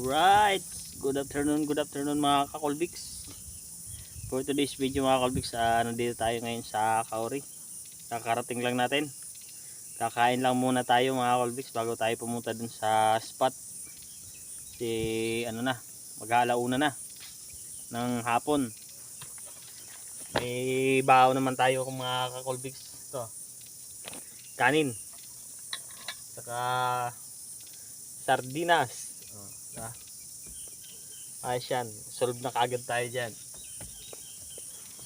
Alright, good afternoon, good afternoon mga kakolbiks. For today's video mga kakolbiks, ah, nandito tayo ngayon sa Kauri. Kakarating lang natin. Kakain lang muna tayo mga kakolbiks bago tayo pumunta dun sa spot. Si ano na, maghalauna na ng hapon. May bahaw naman tayo mga kakolbiks. Ito, kanin. Saka sardinas. Ah. Ayos yan. Solve na kagad tayo dyan.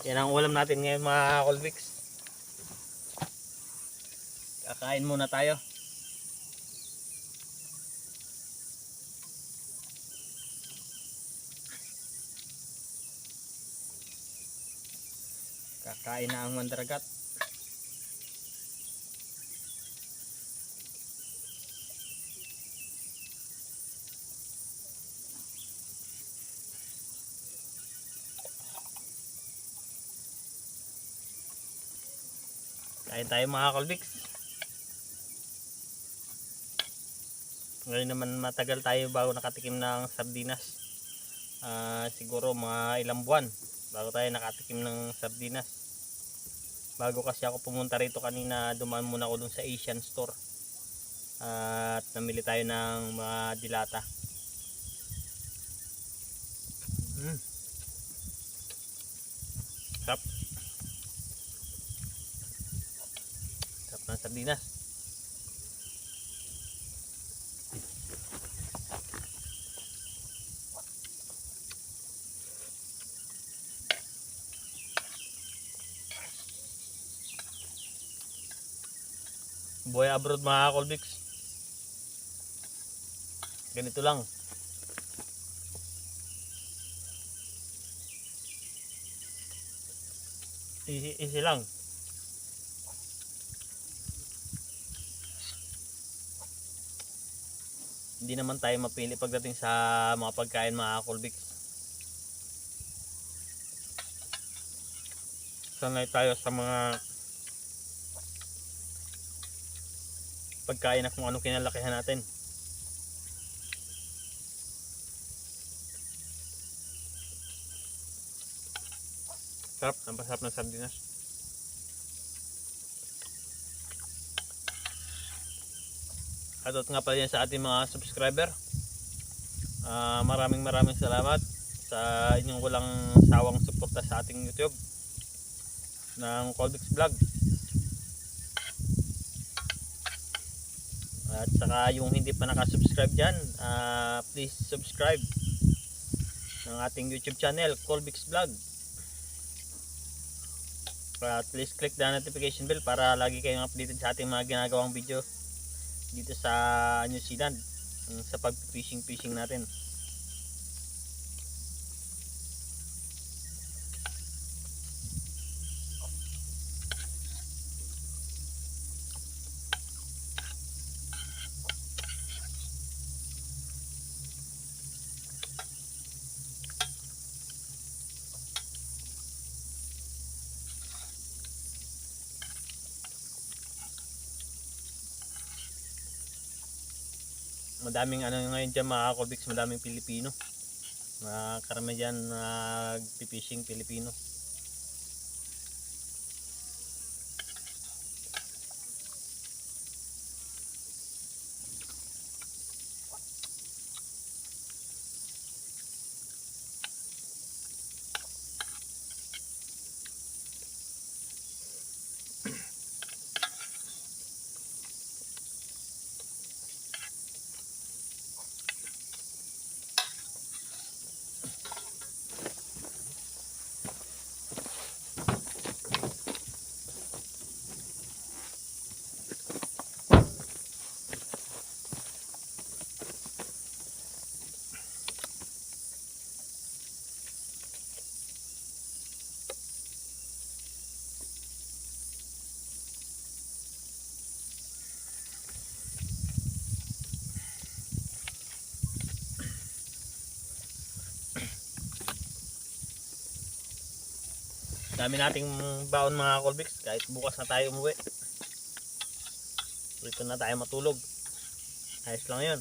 Yan ang ulam natin ngayon mga Colvix. Kakain muna tayo. Kakain na ang mandaragat. Kain tayo mga Colvix. Ngayon naman matagal tayo bago nakatikim ng sardinas. Ah, siguro mga ilang buwan bago tayo nakatikim ng sardinas. Bago kasi ako pumunta rito kanina, dumaan muna ako dun sa Asian store. at namili tayo ng mga dilata. Mm. Sarap. Sarap ng sardinas. Buhay abroad mga Colbix. Ganito lang. Easy, easy lang. Hindi naman tayo mapili pagdating sa mga pagkain mga Colbix. Sanay tayo sa mga pagkain na kung anong kinalakihan natin. Sarap, ang pasarap ng sardinas. At nga pala yan sa ating mga subscriber. Ah, maraming maraming salamat sa inyong walang sawang suporta sa ating YouTube ng Colbix Vlog. At saka yung hindi pa nakasubscribe dyan, ah, please subscribe ng ating YouTube channel, Colbix Vlog. At please click the notification bell para lagi kayong updated sa ating mga ginagawang video dito sa New Zealand yung sa pag-fishing fishing natin. Madaming ano ngayon dyan mga Colbix, madaming Pilipino. Mga karamihan dyan nagpipishing Pilipino. dami nating baon mga kolbix kahit bukas na tayo umuwi. Dito na tayo matulog. Ayos lang yun.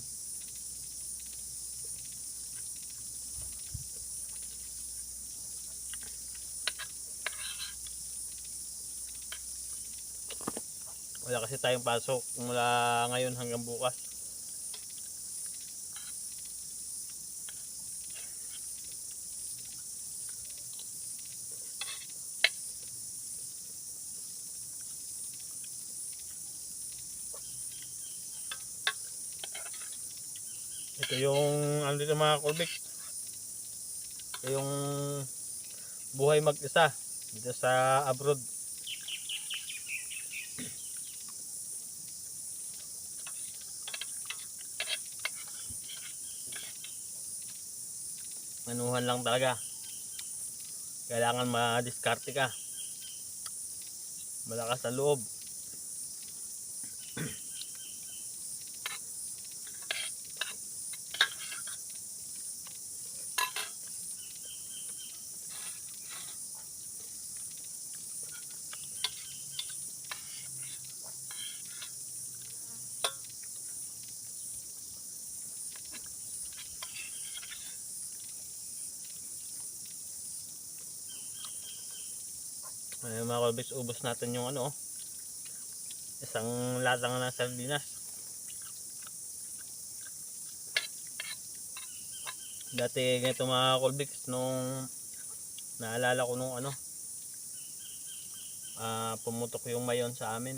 Wala kasi tayong pasok mula ngayon hanggang bukas. Ito yung ano dito mga kulbik. Ito yung buhay mag-isa dito sa abroad. Manuhan lang talaga. Kailangan ma-discarte ka. Malakas sa loob. Ayun mga kalbis, ubos natin yung ano, isang latang na sardinas. Dati ganito mga kalbis, nung naalala ko nung ano, ah pumutok yung mayon sa amin.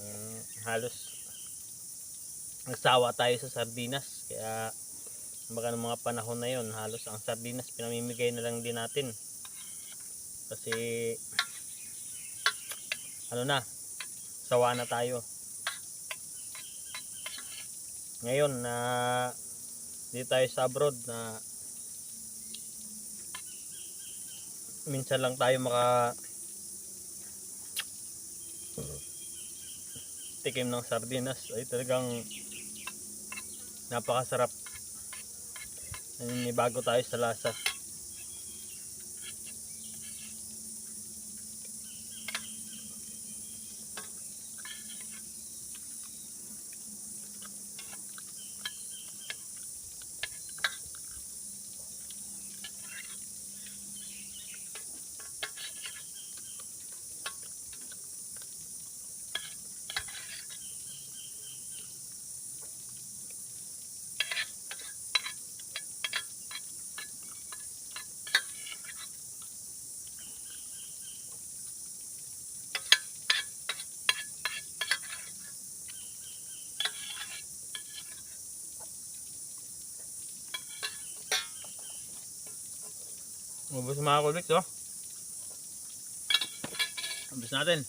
Mm, halos nagsawa tayo sa sardinas, kaya baka ng mga panahon na yon halos ang sardinas pinamimigay na lang din natin kasi ano na sawa na tayo. Ngayon na dito tayo sa abroad na minsan lang tayo maka tikim ng sardinas. Ay talagang napakasarap. Bago tayo sa lasa Ubus mga kulbik, oh. Ubus natin.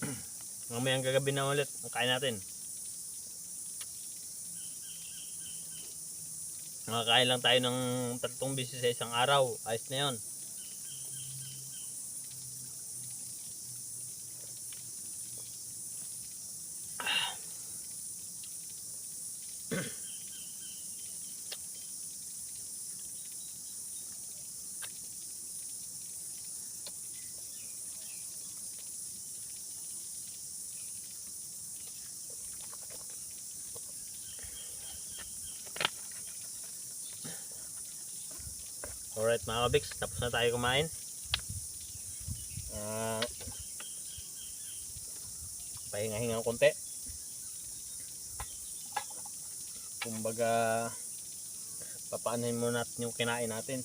Mamayang gagabi na ulit. Kain natin. Nakakain lang tayo ng tatlong bisis sa isang araw. Ayos na yun. Alright mga kabiks, tapos na tayo kumain. Ah, pahinga-hinga konti. Kumbaga, papaanahin muna natin yung kinain natin.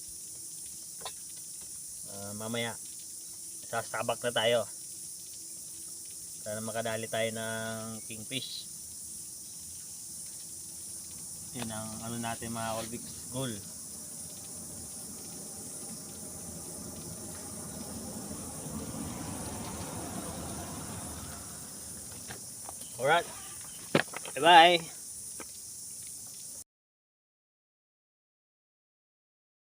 Ah, mamaya, sasabak na tayo. Sana makadali tayo ng kingfish. Yan ang ano natin mga kalbiks, goal. Alright. Bye-bye.